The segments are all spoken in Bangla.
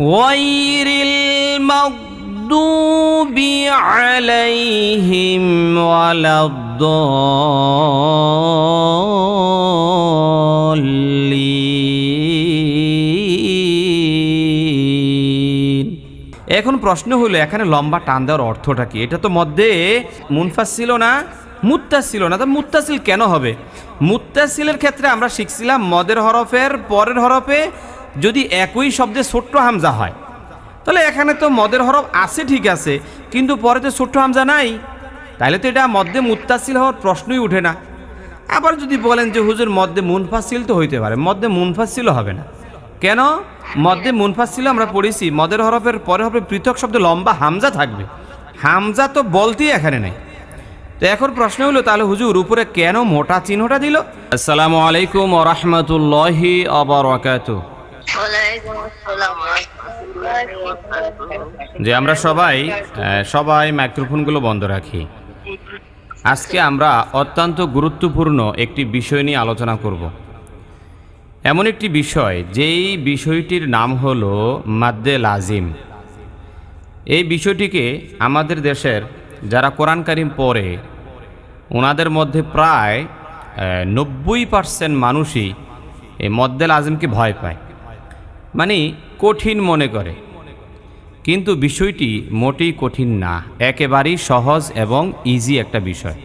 غير المغضوب عليهم ولا الضالين এখন প্রশ্ন হলো এখানে লম্বা টান দেওয়ার অর্থটা কি এটা তো মধ্যে মুনফাস ছিল না মুত্তাস ছিল না তো মুত্তাসিল কেন হবে মুত্তাসিলের ক্ষেত্রে আমরা শিখছিলাম মদের হরফের পরের হরফে যদি একই শব্দে ছোট্ট হামজা হয়। তাহলে এখানে তো মদের হরফ আছে ঠিক আছে, কিন্তু পরে তো ছোট্ট হামজা নাই। তাহলে তো এটা মধ্যে মুত্তাসিল হওয়ার প্রশ্নই উঠে না। আবার যদি বলেন যে হুজুর মধ্যে মুনফাসিল তো হইতে পারে মধ্যে মুনফাসিল হবে না। কেন? মধ্যে মুনফাসিল আমরা পড়েছি, মদের হরফের পরে হবে পৃথক শব্দ লম্বা হামজা থাকবে। হামজা তো বলতেই এখানে নেই। তো এখন প্রশ্ন হলো, তাহলে হুজুর উপরে কেন মোটা চিহ্নটা দিল? আসসালামু আলাইকুম রহমতুল্লাহি আবরাকাতু যে আমরা সবাই সবাই মাইক্রোফোনগুলো বন্ধ রাখি। আজকে আমরা অত্যন্ত গুরুত্বপূর্ণ একটি বিষয় নিয়ে আলোচনা করব। এমন একটি বিষয়, যেই বিষয়টির নাম হলো মাদ্দে লাজিম। এই বিষয়টিকে আমাদের দেশের যারা কোরআন কারিম পড়ে ওনাদের মধ্যে প্রায় নব্বই পার্সেন্ট মানুষই এই মদ্দেল আজিমকে ভয় পায়। মানে কঠিন মনে করে। কিন্তু বিষয়টি মোটেই কঠিন না, একেবারেই সহজ এবং ইজি একটা বিষয়।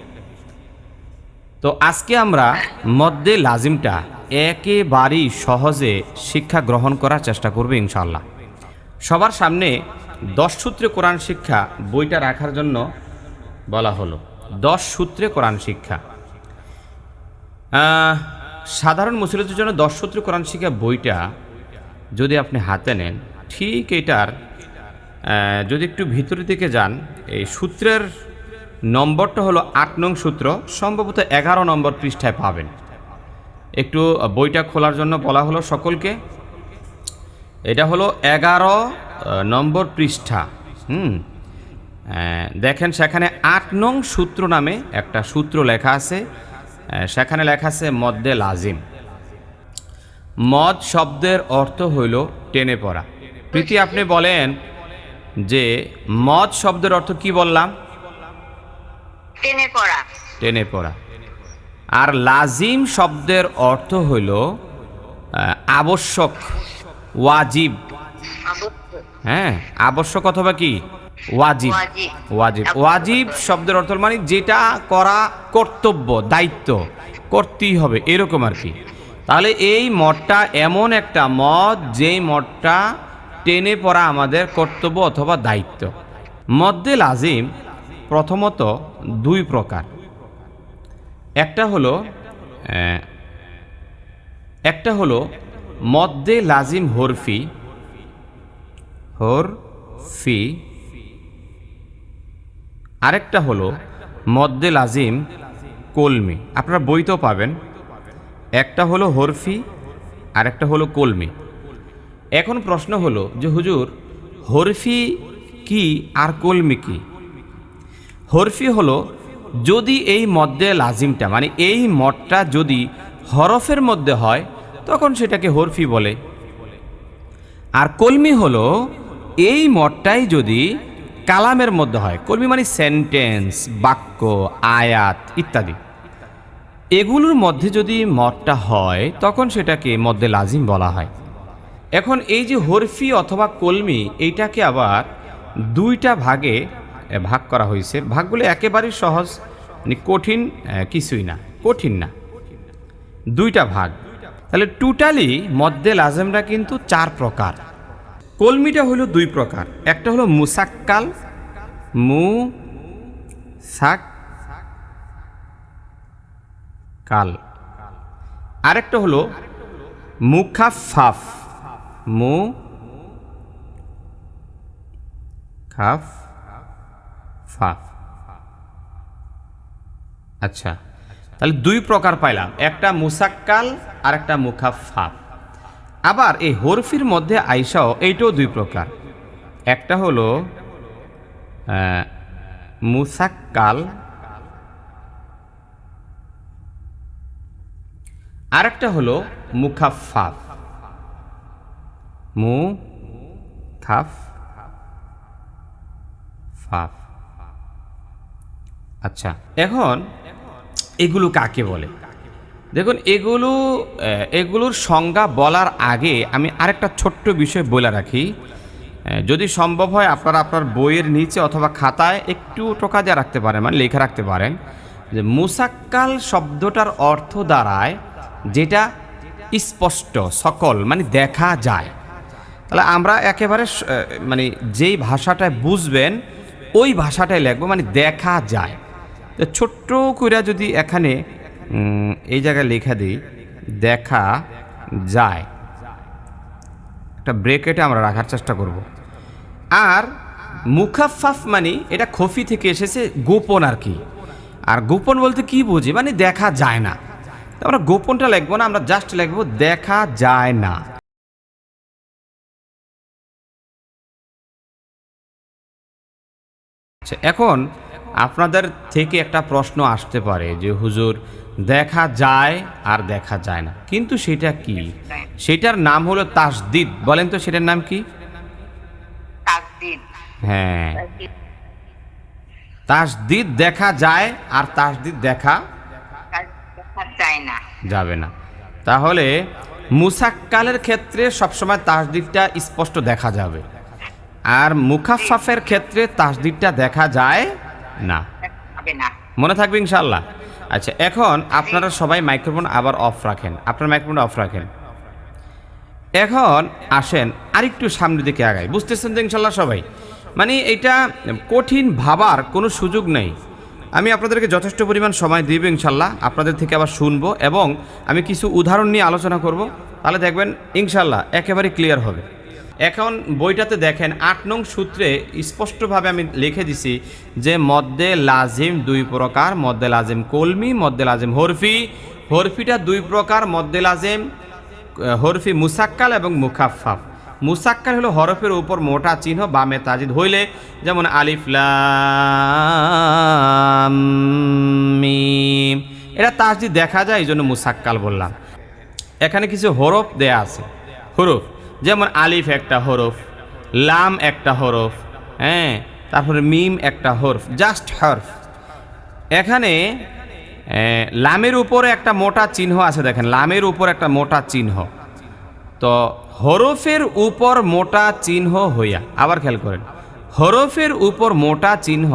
তো আজকে আমরা মধ্যে লাজিমটা একেবারেই সহজে শিক্ষা গ্রহণ করার চেষ্টা করব ইনশাল্লাহ সবার সামনে দশ সূত্রে কোরআন শিক্ষা বইটা রাখার জন্য বলা হলো। দশ সূত্রে কোরআন শিক্ষা। সাধারণ মুসলিমদের জন্য দশ সূত্রে কোরআন শিক্ষা বইটা যদি আপনি হাতে নেন, ঠিক এটার যদি একটু ভিতরের দিকে যান, এই সূত্রের নম্বরটা হলো আট নং সূত্র, সম্ভবত এগারো নম্বর পৃষ্ঠায় পাবেন। একটু বইটা খোলার জন্য বলা হলো সকলকে। এটা হলো এগারো নম্বর পৃষ্ঠা, হুম। দেখেন সেখানে আট নং সূত্র নামে একটা সূত্র লেখা আছে। সেখানে লেখা আছে মদ্দে লাজিম। মদ শব্দের অর্থ হইল টেনে পড়া। প্রীতি আপনি বলেন যে মদ শব্দের অর্থ কি বললাম? টেনে পড়া। টেনে পড়া। আর লাজিম শব্দের অর্থ হইল আবশ্যক ওয়াজিব। হ্যাঁ আবশ্যক অথবা কি? ওয়াজিব। ওয়াজিব। ওয়াজিব। ওয়াজিব শব্দের অর্থ মানে যেটা করা কর্তব্য দায়িত্ব করতেই হবে এরকম আর কি। তাহলে এই মঠটা এমন একটা মদ যেই মঠটা টেনে পড়া আমাদের কর্তব্য অথবা দায়িত্ব। মদ্দে লাজিম প্রথমত দুই প্রকার। একটা হলো একটা হলো মদ্দে লাজিম হরফি হর ফি আরেকটা হলো মদ্দে লাজিম কলমি। আপনারা বইতেও পাবেন। একটা হলো হরফি আর একটা হলো কলমি। এখন প্রশ্ন হলো যে হুজুর, হরফি কি আর কলমি কি? হরফি হলো যদি এই মদ্দে লাজিমটা মানে এই মদটা যদি হরফের মধ্যে হয়, তখন সেটাকে হরফি বলে। আর কলমি হলো এই মঠটাই যদি কালামের মধ্যে হয়, কলমি মানে সেন্টেন্স বাক্য, আয়াত ইত্যাদি। এগুলোর মধ্যে যদি মদটা হয়, তখন সেটাকে মদ্যে লাজিম বলা হয়। এখন এই যে হরফি অথবা কলমি, এইটাকে আবার দুইটা ভাগে ভাগ করা হয়েছে। ভাগগুলো একেবারেই সহজ মানে কঠিন কিছুই না, কঠিন না। দুইটা ভাগ। তাহলে টোটালি মদ্দে লাজেমরা কিন্তু চার প্রকার। কলমিটা হলো দুই প্রকার। একটা হলো মুসাক্কাল মু সাক কাল। আরেকটা হলো মুখাফাফ মু খাফ ফাফ। আচ্ছা তাহলে দুই প্রকার পাইলাম একটা মুসাক্কাল আর একটা মুখাফাফ আবার এই হরফির মধ্যে আইসাও এইটাও দুই প্রকার। একটা হলো আহ, মুসাক্কাল আরেকটা হলো মুখাফাফ মু, খাফ, ফাফ। আচ্ছা এখন এগুলো কাকে বলে? দেখুন, এগুলো এগুলোর সংজ্ঞা বলার আগে আমি আরেকটা ছোট্ট বিষয় বলে রাখি। যদি সম্ভব হয় আপনারা আপনার বইয়ের নিচে অথবা খাতায় একটু টোকা দিয়ে রাখতে পারেন মানে লেখা রাখতে পারেন যে মুসাক্কাল শব্দটার অর্থ দাঁড়ায় যেটা স্পষ্ট, সকল মানে দেখা যায়। তাহলে আমরা একেবারে মানে যেই ভাষাটায় বুঝবেন, ওই ভাষাটাই লিখব মানে দেখা যায়। তো ছোট্ট করে যদি এখানে এই জায়গায় লেখা দিই, দেখা যায়। একটা ব্রেকেটে আমরা রাখার চেষ্টা করব। আর মুখাফাফ মানে এটা খফি থেকে এসেছে গোপন আর কি। আর গোপন বলতে কি বুঝি? মানে দেখা যায় না। আমরা গোপনটা লিখব না আমরা জাস্ট লিখব দেখা যায় না। আচ্ছা এখন আপনাদের থেকে একটা প্রশ্ন আসতে পারে যে হুজুর দেখা যায় আর দেখা যায় না। কিন্তু সেটা কি? সেটার নাম হলো তাসদিদ। বলেন তো সেটার নাম কি? হ্যাঁ। তাসদিদ। দেখা যায় আর তাসদিদ দেখা দেখা যায় না। যাবে না। তাহলে মুসাক্কালের ক্ষেত্রে সবসময় তাসদিদটা স্পষ্ট দেখা যাবে। আর মুখাফাফের ক্ষেত্রে তাসদিদটা দেখা যায় না। মনে থাকবে ইনশাল্লাহ আচ্ছা এখন আপনারা সবাই মাইক্রোফোন আবার অফ রাখেন। আপনার মাইক্রোফোন অফ রাখেন। এখন আসেন আরেকটু সামনের দিকে আগাই। বুঝতেছেন তো ইনশাল্লাহ সবাই? মানে এটা কঠিন ভাবার কোনো সুযোগ নেই। আমি আপনাদেরকে যথেষ্ট পরিমাণ সময় দিব ইনশাল্লাহ। আপনাদের থেকে আবার শুনব এবং আমি কিছু উদাহরণ নিয়ে আলোচনা করব। তাহলে দেখবেন ইনশাল্লাহ একেবারে ক্লিয়ার হবে। এখন বইটাতে দেখেন আট নং সূত্রে স্পষ্টভাবে আমি লিখে দিছি যে মদ্দে লাজিম দুই প্রকার, মদ্দে লাজিম কলমি, মদ্দে লাজিম হরফি। হরফিটা দুই প্রকার, মদ্দে লাজিম হরফি মুসাক্কাল এবং মুখাফাফ মুসাক্কাল হলো হরফের উপর মোটা চিহ্ন, বামে তাজিদ হইলে, যেমন আলিফ, লাম, মিম। এটা তাজদিদ দেখা যায়, এই জন্য মুসাক্কাল বললাম। এখানে কিছু হরফ দেয়া আছে। হরফ, যেমন আলিফ একটা হরফ, লাম একটা হরফ হ্যাঁ তারপরে মিম একটা হরফ, জাস্ট হরফ। এখানে লামের উপরে একটা মোটা চিহ্ন আছে, দেখেন, লামের উপর একটা মোটা চিহ্ন। তো হরফের উপর মোটা চিহ্ন হইয়া আবার খেয়াল করেন। হরফের উপর মোটা চিহ্ন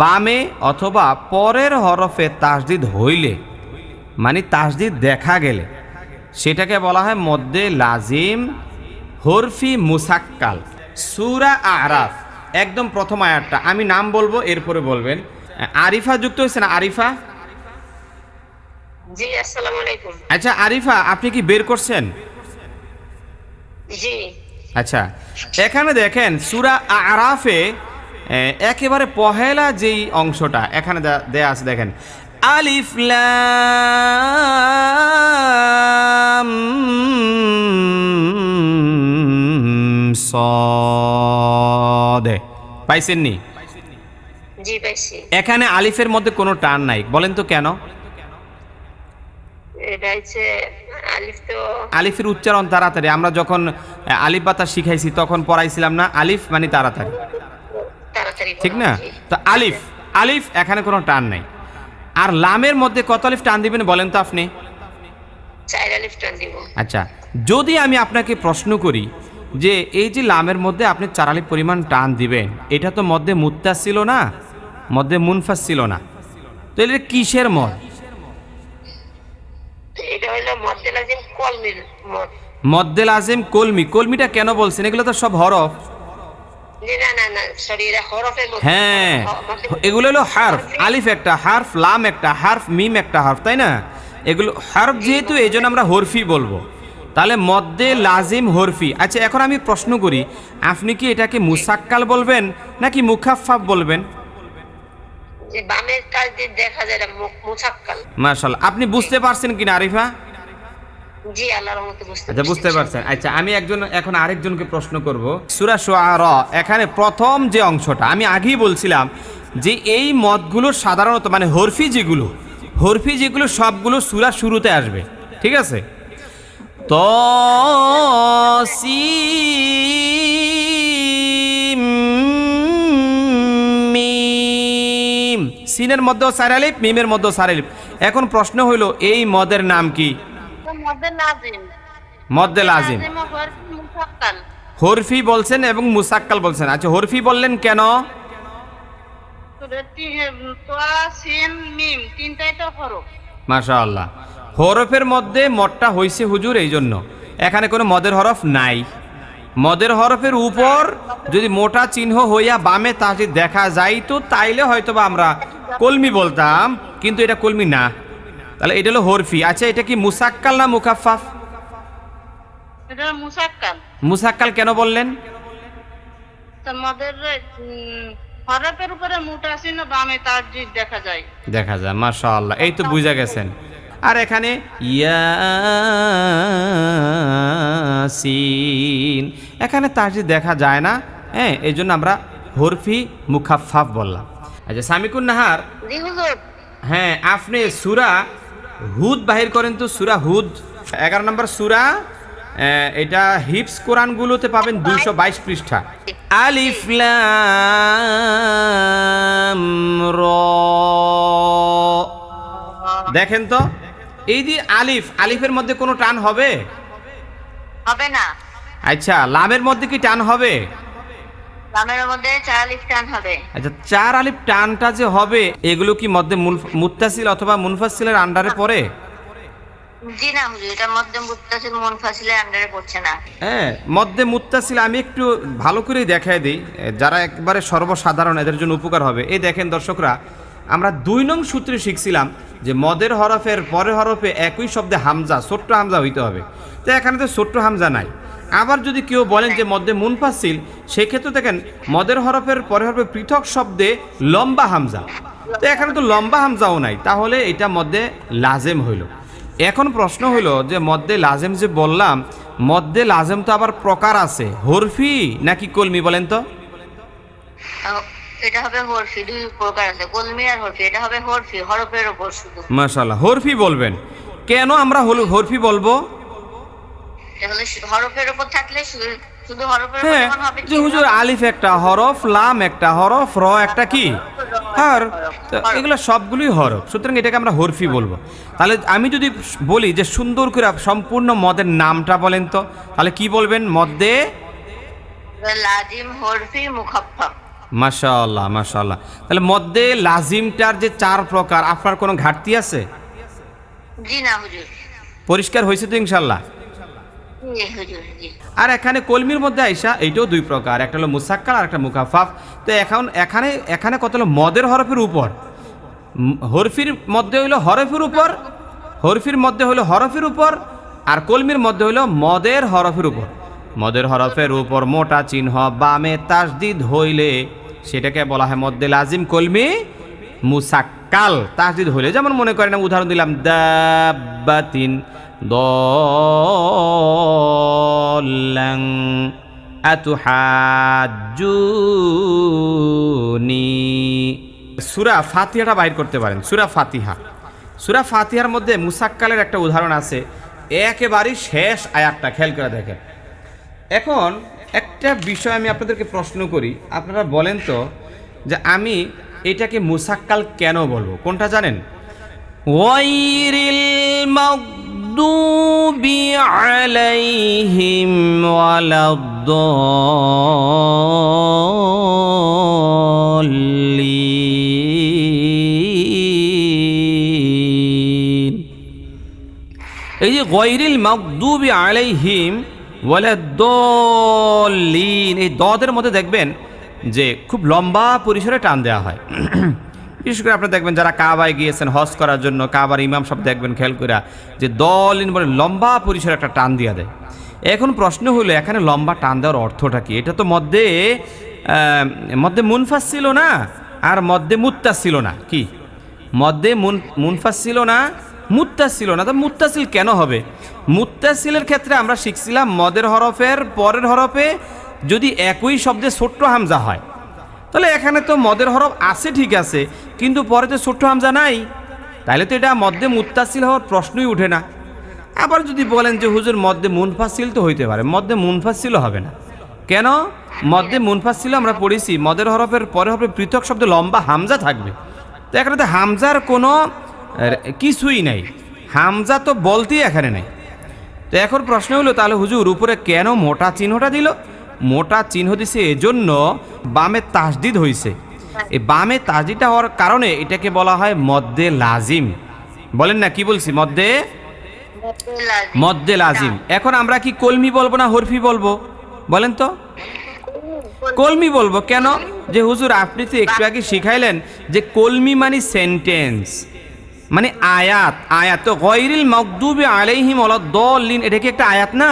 বামে অথবা পরের হরফে তাসদিদ হইলে মানে তাসদিদ দেখা গেলে সেটাকে বলা হয় মধ্যে লাজিম হরফি মুসাক্কাল। সুরা আরাফ একদম প্রথম আয়াতটা আমি নাম বলব এরপরে বলবেন। আরিফা যুক্ত হয়েছে না আরিফা? জি আসসালামু আলাইকুম। আচ্ছা আরিফা আপনি কি বের করছেন? আচ্ছা এখানে দেখেন সুরা আরাফে একেবারে পহেলা যেই অংশটা এখানে দেয়া আছে দেখেন। আলিফ লাম সদে। পাইছেন নি? এখানে আলিফের মধ্যে কোনো টান নাই। বলেন তো কেন? এটা হচ্ছে আলিফের উচ্চারণ তাড়াতাড়ি। আমরা যখন আলিফ বাতা শিখাইছি তখন পড়াইছিলাম না আলিফ মানে তাড়াতাড়ি। ঠিক না। তো আলিফ আলিফ এখানে কোনো টান নাই। আর লামের মধ্যে কত আলিফ টান দিবেন বলেন তো আপনি? চার আলিফ টান আচ্ছা যদি আমি আপনাকে প্রশ্ন করি যে এই যে লামের মধ্যে আপনি চার আলিফ পরিমাণ টান দিবেন এটা তো মধ্যে মুত্তা ছিল না মধ্যে মুনফাস ছিল না। তো এটা কিসের মদ তো এটা হলো মধ্যে লাজিম কলমির মত মদ্দে লাজিম কলমি। কলমিটা কেন বলছেন? এগুলো তো সব হরফ। হ্যাঁ এগুলো হলো হার্ফ। আলিফ একটা হার্ফ লাম একটা হার্ফ মিম একটা হার্ফ তাই না? এগুলো হার্ফ যেহেতু এই জন্য আমরা হরফি বলব। তাহলে মদ্দে লাজিম হরফি। আচ্ছা এখন আমি প্রশ্ন করি আপনি কি এটাকে মুসাক্কাল বলবেন নাকি মুখাফাফ বলবেন? যে বামের কাজ দিয়ে দেখা যায় না মুসাক্কাল মাশাআল্লাহ আপনি বুঝতে পারছেন কিনা আরিফা? বুঝতে আচ্ছা বুঝতে পারছেন। আচ্ছা আমি একজন এখন আরেকজনকে প্রশ্ন করব। সূরা শুআরা এখানে প্রথম যে অংশটা আমি আগেই বলছিলাম যে এই মতগুলো সাধারণত মানে হরফি যেগুলো হরফি যেগুলো সবগুলো সুরা শুরুতে আসবে ঠিক আছে? তো সিম সিনের মধ্যেও সার আলিফ মিমের মধ্যেও সার আলিফ। এখন প্রশ্ন হইল এই মদের নাম কি? মদ্দে লাজিম হরফি বলছেন এবং মুসাক্কাল বলছেন। আচ্ছা হরফি বললেন কেন? তোয়া সিন মিম তিনটাই তো হরফ। মাশা আল্লাহ হরফের মধ্যে মদটা হইছে হুজুর এই জন্য এখানে কোনো মদের হরফ নাই। মদের হরফের উপর যদি মোটা চিহ্ন হইয়া বামে তা যদি দেখা যাইতো তাইলে হয়তো বা আমরা কলমি বলতাম কিন্তু এটা কলমি না। তাহলে এটা হলো হরফি। আচ্ছা এটা কি মুসাক্কাল না মুখাফাফ এটা মুসাক্কাল। মুসাক্কাল কেন বললেন? তো হরফের উপরে মুটা চিহ্ন বামে তার দেখা যায়। দেখা যায় মাশা আল্লাহ এই তো বুঝা গেছেন। আর এখানে ইয়াসিন। এখানে তাসজি দেখা যায় না হ্যাঁ এই জন্য আমরা হরফি মুখাফাফ বললাম। আচ্ছা সামিকুন নাহার। হ্যাঁ আপনি সুরা হুদ বাহির করেন তো সুরা হুদ। এগারো নম্বর সুরা এটা হিপস কোরআনগুলোতে পাবেন দুইশো বাইশ পৃষ্ঠা। আলিফলাম র। দেখেন তো? এই যে আলিফ আলিফের মধ্যে কোনো টান হবে? হবে না। আচ্ছা লামের মধ্যে কি টান হবে? লামের মধ্যে চার আলিফ টান হবে। আচ্ছা চার আলিফ টানটা যে হবে এগুলো কি মধ্যে মুত্তাসিল অথবা মুনফাসিলের আন্ডারে পড়ে? জি না হুজুর এটা মধ্যে মুত্তাসিল মুনফাসিলের আন্ডারে পড়ছে না। হ্যাঁ মধ্যে মুত্তাসিল আমি একটু ভালো করেই দেখাই দিই। যারা একবারে সর্বসাধারণ এদের জন্য উপকার হবে। এই দেখেন দর্শকরা আমরা দুই নং সূত্রে শিখছিলাম যে মদের হরফের পরের হরফে একই শব্দে হামজা, ছোট্ট হামজা হইতে হবে। তো এখানে তো ছোট্ট হামজা নাই। আবার যদি কেউ বলেন যে মধ্যে মুনফাসিল সেক্ষেত্রে দেখেন মদের হরফের পরের হরফে পৃথক শব্দে লম্বা হামজা। তো এখানে তো লম্বা হামজাও নাই। তাহলে এটা মধ্যে লাজেম হইল। এখন প্রশ্ন হলো যে মদ্দে লাজেম যে বললাম মদ্দে লাজেম তো আবার প্রকার আছে। হরফি নাকি কলমি বলেন তো? এটা হবে হরফি দুই প্রকার আছে। কলমি আর হরফি এটা হবে হরফি হরফের উপর শুধু। হরফি বলবেন। কেন আমরা হল হরফি বলব? এটা হলে শু- হরফের উপর থাকলে শুধু হরফের উপর হ্যাঁ হবে যে হুজুর আলিফ একটা হরফ লাম একটা হরফ র একটা কি? তো এগুলো সবগুলোই হরফ। সুতরাং এটাকে আমরা হরফি বলব। তাহলে আমি যদি বলি যে সুন্দর করে সম্পূর্ণ মদের নামটা বলেন তো। তাহলে কি বলবেন? মদ্দে লাজিম হরফি মুখাফফা মাশাআল্লাহ মাশাআল্লাহ। তাহলে মধ্যে লাজিমটার যে চার প্রকার আপনার কোনো ঘাটতি আছে? জি না হুজুর। পরিষ্কার হয়েছে তো ইনশাল্লাহ আর এখানে কলমির মধ্যে আইসা এইটাও দুই প্রকার একটা হলো মুসাক্কাল আর একটা মুখাফাফ তো এখন এখানে এখানে কত হলো? মদের হরফের উপর। হরফির মধ্যে হইল হরফের উপর হরফির মধ্যে হইল হরফের উপর আর কলমির মধ্যে হইল মদের হরফের উপর। মদের হরফের উপর মোটা চিহ্ন বামে তাসদিদ হইলে, সেটাকে বলা হয় মধ্যে লাজিম কলমি মুসাক্কাল। তাসদিদ হইলে যেমন মনে করেন উদাহরণ দিলাম দাবাতিন দলাং আতুহাজুনি সুরা ফাতিহাটা বাইর করতে পারেন, সুরা ফাতিহা। সুরা ফাতিহার মধ্যে মুসাক্কালের একটা উদাহরণ আছে, একেবারেই শেষ আয়াতটা, খেয়াল করে দেখেন। এখন একটা বিষয় আমি আপনাদেরকে প্রশ্ন করি। আপনারা বলেন তো যে আমি এটাকে মুসাক্কাল কেন বলব? কোনটা জানেন? এই যে গৈরিল মাকদুবি আলাইহিম ওয়ালাদ্দাল্লিন। এই দদের মধ্যে দেখবেন যে খুব লম্বা পরিসরে টান দেওয়া হয়। বিশেষ করে আপনি দেখবেন যারা কাবায় গিয়েছেন হজ করার জন্য, কাবার ইমাম সব দেখবেন খেয়াল করে যে দলিন বলে লম্বা পরিসরে একটা টান দিয়া দেয়। এখন প্রশ্ন হলো, এখানে লম্বা টান দেওয়ার অর্থটা কি? এটা তো মধ্যে মধ্যে মুনফাস ছিল না আর মধ্যে মুত্তাস ছিল না। কি? মধ্যে মুন, মুনফাস ছিল না, মুত্তাস ছিল না। তো মুত্তাসিল কেন হবে? মুত্তাসিলের ক্ষেত্রে আমরা শিখছিলাম মদের হরফের পরের হরফে যদি একই শব্দে ছোট্ট হামজা হয়। তাহলে এখানে তো মদের হরফ আছে, ঠিক আছে, কিন্তু পরে তো ছোট্ট হামজা নাই। তাহলে তো এটা মধ্যে মুত্তাসিল হওয়ার প্রশ্নই উঠে না। আবার যদি বলেন যে হুজুর মধ্যে মুনফাসিল তো হইতে পারে মধ্যে মুনফাসিল হবে না। কেন? মধ্যে মুনফাসিল আমরা পড়েছি, মদের হরফের পরে হরফে পৃথক শব্দে লম্বা হামজা থাকবে। তো এখানে তো হামজার কোনো কিছুই নাই। হামজা তো বলতেই এখানে নাই। তো এখন প্রশ্ন হলো তাহলে হুজুর উপরে কেন মোটা চিহ্নটা দিল? মোটা চিহ্ন দিছে এজন্য বামে তাসদিদ হয়েছে এই বামে তাসদিদটা হওয়ার কারণে এটাকে বলা হয় মদ্দে লাজিম। বলেন না কি বলছি? মদ্দে? মদ্দে লাজিম। মদ্দে লাজিম। এখন আমরা কি কলমি বলব না হরফি বলব? বলেন তো। কলমি বলব। কেন? যে হুজুর আপনি তো একটু আগে শিখাইলেন যে কলমি মানে সেন্টেন্স মানে আয়াত আয়াত তো গৈরিল মকদুবে আলাইহিম দলিন এটা কি একটা আয়াত না?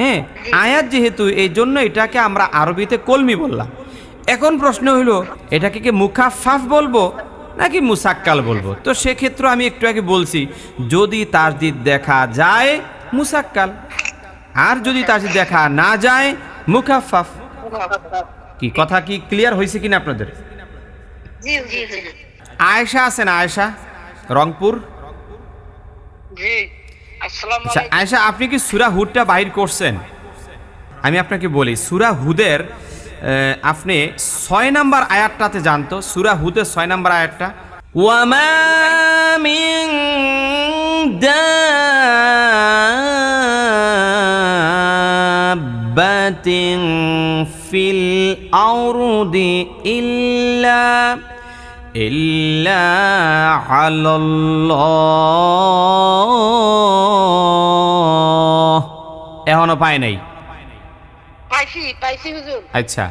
হ্যাঁ আয়াত যেহেতু এই জন্য এটাকে আমরা আরবিতে কলমি বললাম। এখন প্রশ্ন হলো এটাকে কি মুখাফাফ বলব নাকি মুসাক্কাল বলব? তো সেক্ষেত্রে আমি একটু আগে বলছি যদি তাসদিদ দেখা যায় মুসাক্কাল। আর যদি তাসদিদ দেখা না যায় মুখাফাফ কি কথা কি ক্লিয়ার হয়েছে কিনা আপনাদের। আয়েশা আছেন আয়েশা? রংপুর? জি আসসালামু আচ্ছা আয়সা আপনি কি সুরা হুদটা বাহির করছেন? আমি আপনাকে বলি সুরা হুদের আপনি ছয় নাম্বার আয়াতটাতে জানতো। সুরা হুদের ছয় নাম্বার আয়াতটা। ওয়ামা মিন ফিল আরদি ইল্লা إلا على الله এখনো পায় নাই পাইছি পাইছি হুজুর আচ্ছা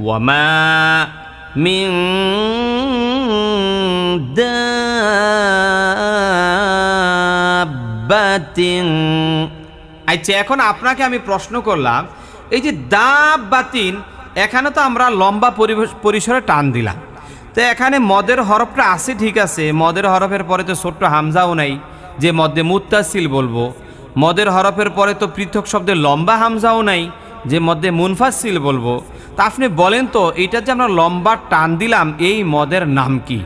ওয়ামা মিন দাব্বাতিন আচ্ছা এখন আপনাকে আমি প্রশ্ন করলাম এই যে দাব্বাতিন এখানে তো আমরা লম্বা পরিবেশ- পরিসরে টান দিলাম তো এখানে মদের হরফটা আছে ঠিক আছে। মদের হরফের পরে তো ছোট্ট হামজাও নাই যে মধ্যে মুত্তাসিল বলব। মদের হরফের পরে তো পৃথক শব্দে লম্বা হামজাও নাই যে মধ্যে মুনফাসিল বলব। তা আপনি বলেন তো এইটা যে আমরা লম্বা টান দিলাম এই মদের নাম কি?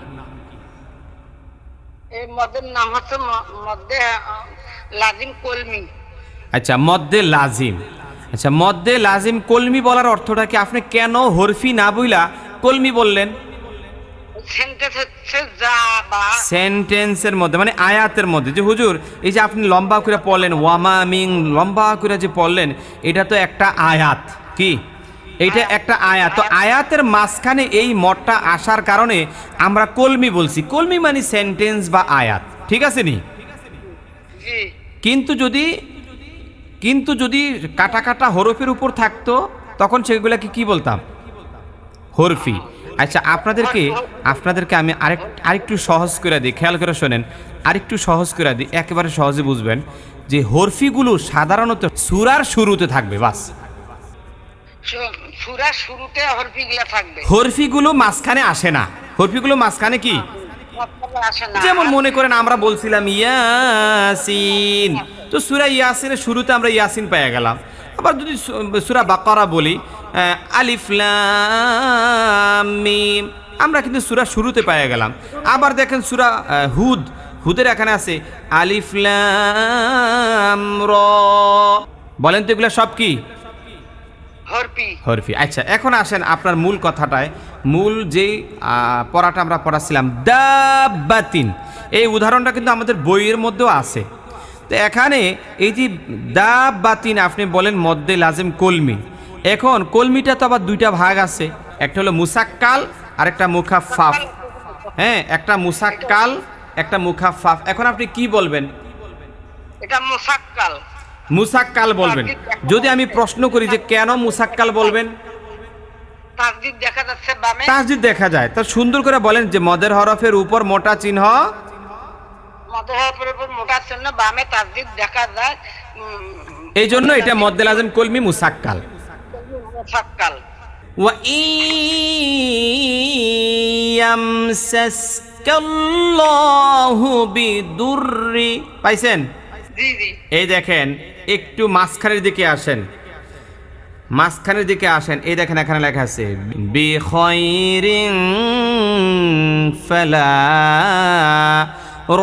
আচ্ছা মদ্দে লাজিম। আচ্ছা মদ্দে লাজিম কলমি বলার অর্থটা কি? আপনি কেন হরফি না বইলা কলমি বললেন? সেন্টেন্স হচ্ছে সেন্টেন্সের মধ্যে মানে আয়াতের মধ্যে, যে হুজুর, এই যে আপনি লম্বা করে পড়লেন, ওয়ামা মিং, লম্বা করে যে পড়লেন, এটা তো একটা আয়াত, কি? এইটা একটা আয়াত, তো আয়াতের মাঝখানে এই মঠটা আসার কারণে আমরা কলমি বলছি। কলমি মানে সেন্টেন্স বা আয়াত, ঠিক আছে নি? কিন্তু যদি কিন্তু যদি কাটা কাটা হরফের উপর থাকতো, তখন সেগুলোকে কি বলতাম? হরফি। আচ্ছা আপনাদেরকে আপনাদেরকে আমি আরেক আরেকটু সহজ করে দিই খেয়াল করে শোনেন। আরেকটু সহজ করে দিই একেবারে সহজে বুঝবেন যে হরফিগুলো সাধারণত সুরার শুরুতে থাকবে বাস। সু- সুরার শুরুতে হরফিগুলা থাকবে। হরফিগুলো মাঝখানে আসে না। হরফিগুলো মাঝখানে কি? যেমন মনে করেন আমরা বলছিলাম ইয়াসিন। তো সুরা ইয়াসিনের শুরুতে আমরা ইয়াসিন পেয়ে গেলাম। আবার যদি সুরা বাকারা বলি আহ, আলিফ লাম মিম আমরা কিন্তু সুরা শুরুতে পেয়ে গেলাম। আবার দেখেন সুরা হুদ হুদের এখানে আছে আলিফ লাম র। বলেন তো এগুলো সব কি? হরফি। হরফি। আচ্ছা এখন আসেন আপনার মূল কথাটায়। মূল যেই পড়াটা আমরা পড়াচ্ছিলাম দাবাতিন। এই উদাহরণটা কিন্তু আমাদের বইয়ের মধ্যেও আছে। তো এখানে এই যে দাবাতিন আপনি বলেন মদ্দে লাজেম কলমি। এখন কলমিটা তো আবার দুইটা ভাগ আছে। একটা হলো মুসাক্কাল আর একটা মুখাফাফ হ্যাঁ একটা মুসাক্কাল একটা মুখাফাফ এখন আপনি কি বলবেন? এটা মোসাক্কাল। মুসাক্কাল বলবেন। যদি আমি প্রশ্ন করি যে কেন মুসাক্কাল বলবেন? তাসদিদ দেখা যাচ্ছে বামে। তাসজিদ দেখা যায়। তা সুন্দর করে বলেন যে মদের হরফের উপর মোটা চিহ্ন মদের হরফের উপর মোটা চিহ্ন বামে তাসদিদ দেখা যায় এই জন্য এটা মদ্দেল আজম কলমি মুসাক্কাল। মোসাক্কাল। ওয়া ইয়ামসাসকাল্লাহু বিদুররি। পাইছেন? জি জি। এই দেখেন একটু মাঝখানের দিকে আসেন। মাঝখানের দিকে আসেন। এই দেখেন এখানে লেখা আছে বি খৈরিং ফালা রদ্দা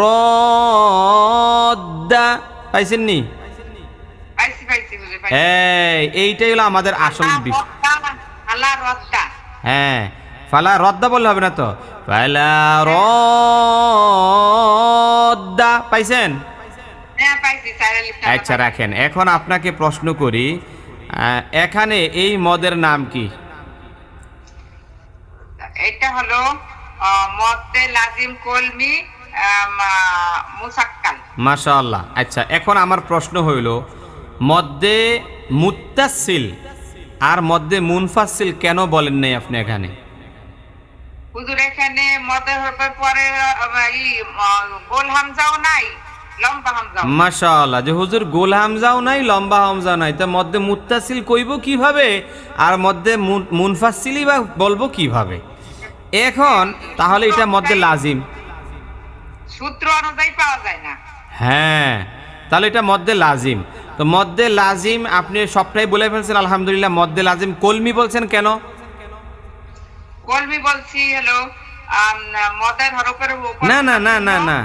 রদ্দা। পাইছেন নি? এইটাই হলো আমাদের আসল বিষয়। হ্যাঁ ফালা রদ্দা বললে হবে না তো? ফালা রদ্দা পাইছেন? হ্যাঁ আচ্ছা রাখেন। এখন আপনাকে প্রশ্ন করি এখানে এই মদের নাম কি? এটা হলো মদ্দে লাজিম কলমি মুসাক্কাল। মাশাআল্লাহ। আচ্ছা এখন আমার প্রশ্ন হইল মধ্যে মুত্তাসিল আর মধ্যে মুনফাসিল কেন বলেন নাই আপনি এখানে? হুজুর এখানে মদের হরফের পরে গোল হামজাও নাই লম্বা হামজাও মাশাআল্লাহ যে হুজুর গোল হামজাও নাই লম্বা হামজাও নাই তা মধ্যে মুত্তাসিল কইব কীভাবে? আর মধ্যে মুন- মুনফাসিলই বা বলব কীভাবে? এখন তাহলে এটা মধ্যে লাজিম। সূত্র অনুযায়ী পাওয়া যায় না। হ্যাঁ তাহলে এটা মধ্যে লাজিম। তো মধ্যে লাজিম আপনি সবটাই বলে ফেলছেন আলহামদুলিল্লাহ মধ্যে লাজিম। কলমি বলছেন কেন? কলমি বলছি হ্যালো মদের হরফের না না না না না।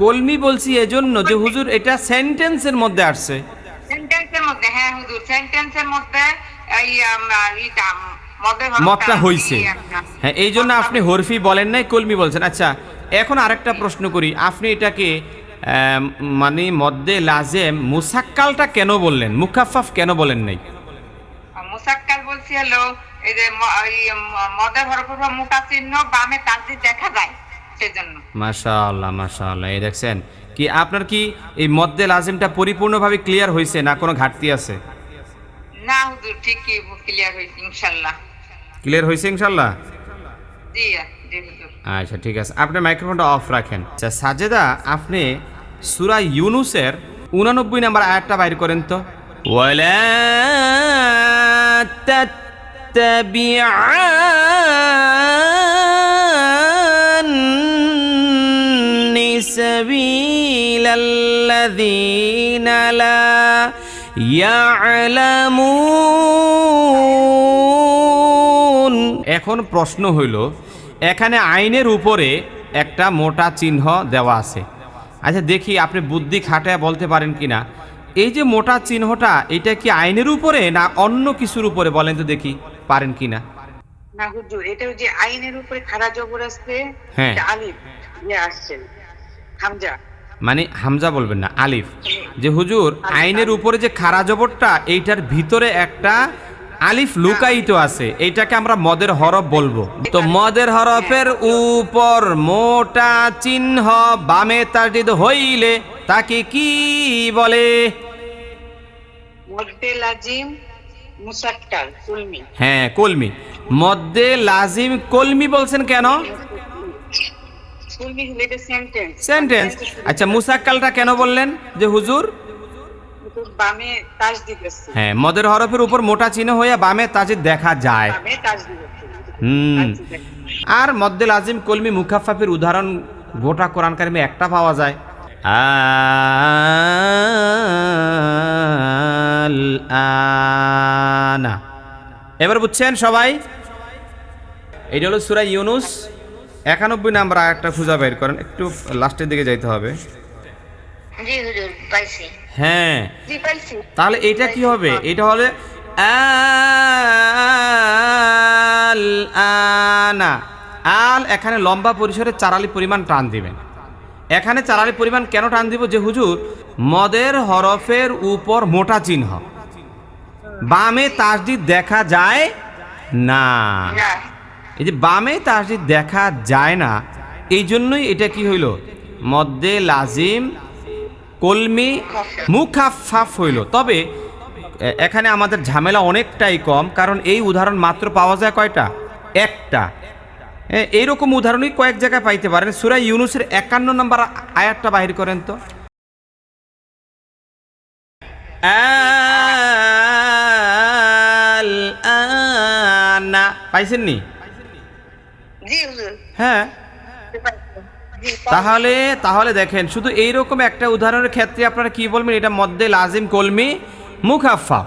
কলমি বলছি এজন্য যে হুজুর এটা সেন্টেন্সের মধ্যে আসছে। সেন্টেন্সের মধ্যে হ্যাঁ হুজুর সেন্টেন্সের মধ্যে এই মতটা হইছে। হ্যাঁ এই জন্য আপনি হরফি বলেন নাই কলমি বলছেন। আচ্ছা এখন আরেকটা প্রশ্ন করি। আপনি এটাকে মানে মধ্যে লাজেম মুসাক্কালটা কেন বললেন? মুখাফাফ কেন বলেন নাই? মুসাক্কাল বলছি হলো এই যে ম- এই ম- মদের হরফের মোটা চিহ্ন বামে তাসদিদ দেখা যায় সেজন্য। মাশাআল্লাহ মাশাআল্লাহ এই দেখছেন? কি আপনার কি এই মদ্দে লাজিমটা পরিপূর্ণভাবে ক্লিয়ার হয়েছে না কোনো ঘাটতি আছে? না ঠিকই ক্লিয়ার হয়েছে ইনশাল্লাহ ক্লিয়ার হয়েছে ইনশাল্লাহ জি জি হুজুর আচ্ছা ঠিক আছে আপনি মাইক্রোফোনটা অফ রাখেন আচ্ছা সাজেদা আপনি সুরা ইউনুসের উনানব্বই নাম্বার আয়াতটা বাইর করেন তো ওয়ালা تتبعن سبيل الذين لا এখন প্রশ্ন হইল এখানে আইনের উপরে একটা মোটা চিহ্ন দেওয়া আছে। আচ্ছা দেখি আপনি বুদ্ধি খাটায় বলতে পারেন কি না এই যে মোটা চিহ্নটা এটা কি আইনের উপরে না অন্য কিছুর উপরে বলেন তো দেখি পারেন কি না না যে আইনের উপরে খাড়া জবর হ্যাঁ। ইয়ে আসছে হ্যাঁ। আলিফ আসছেন হামজা। মানে হামজা বলবেন না আলিফ। যে হুজুর আইনের উপরে যে খারা জবরটা এইটার ভিতরে একটা আলিফ লুকায়িত আছে। এইটাকে আমরা মদের হরফ বলব। তো মদের হরফের উপর মোটা চিহ্ন বামে তাজিদ হইলে তাকে কি বলে? হ্যাঁ কলমি। মধ্যে লাজিম কলমি বলছেন কেন? সেন্টেন্স আচ্ছা মুসাক্কালটা কেন বললেন? যে হুজুর? হ্যাঁ মদের হরফের উপর মোটা চিহ্ন হয়ে বামে তাজিদ দেখা যায়। হুম। আর মদ্দে লাজিম কলমি মুখাফাফের উদাহরণ গোটা কোরআন কারিমে একটা পাওয়া যায়। আনা। এবার বুঝছেন সবাই? এটা হলো সুরা ইউনুস। একানব্বই নাম্বার আরেকটা খুঁজা বের করেন একটু লাস্টের দিকে যাইতে হবে। জি হুজুর পাইছি। হ্যাঁ। জি পাইছি। তাহলে এটা কি হবে? এটা হলে আল আনা। আল এখানে লম্বা পরিসরে চারালি পরিমাণ টান দিবেন। এখানে চারালি পরিমাণ কেন টান দিব? যে হুজুর মদের হরফের উপর মোটা চিহ্ন। বামে তাসদিদ দেখা যায় না। এই যে বামে তাসদিদ দেখা যায় না, এই জন্যই এটা কি হইল? মদ্দে লাজিম, কলমি মুখাফাফ হইল। তবে এখানে আমাদের ঝামেলা অনেকটাই কম, কারণ এই উদাহরণ মাত্র পাওয়া যায় কয়টা? একটা। এইরকম উদাহরণই কয়েক জায়গায় পাইতে পারেন। সুরাই ইউনুসের একান্ন নম্বর আয়াতটা বাহির করেন তো। পাইছেন নি হ্যাঁ। তাহলে তাহলে দেখেন, শুধু এইরকম একটা উদাহরণের ক্ষেত্রে আপনারা কি বলবেন? এটা মধ্যে লাজিম কলমি মুখাফা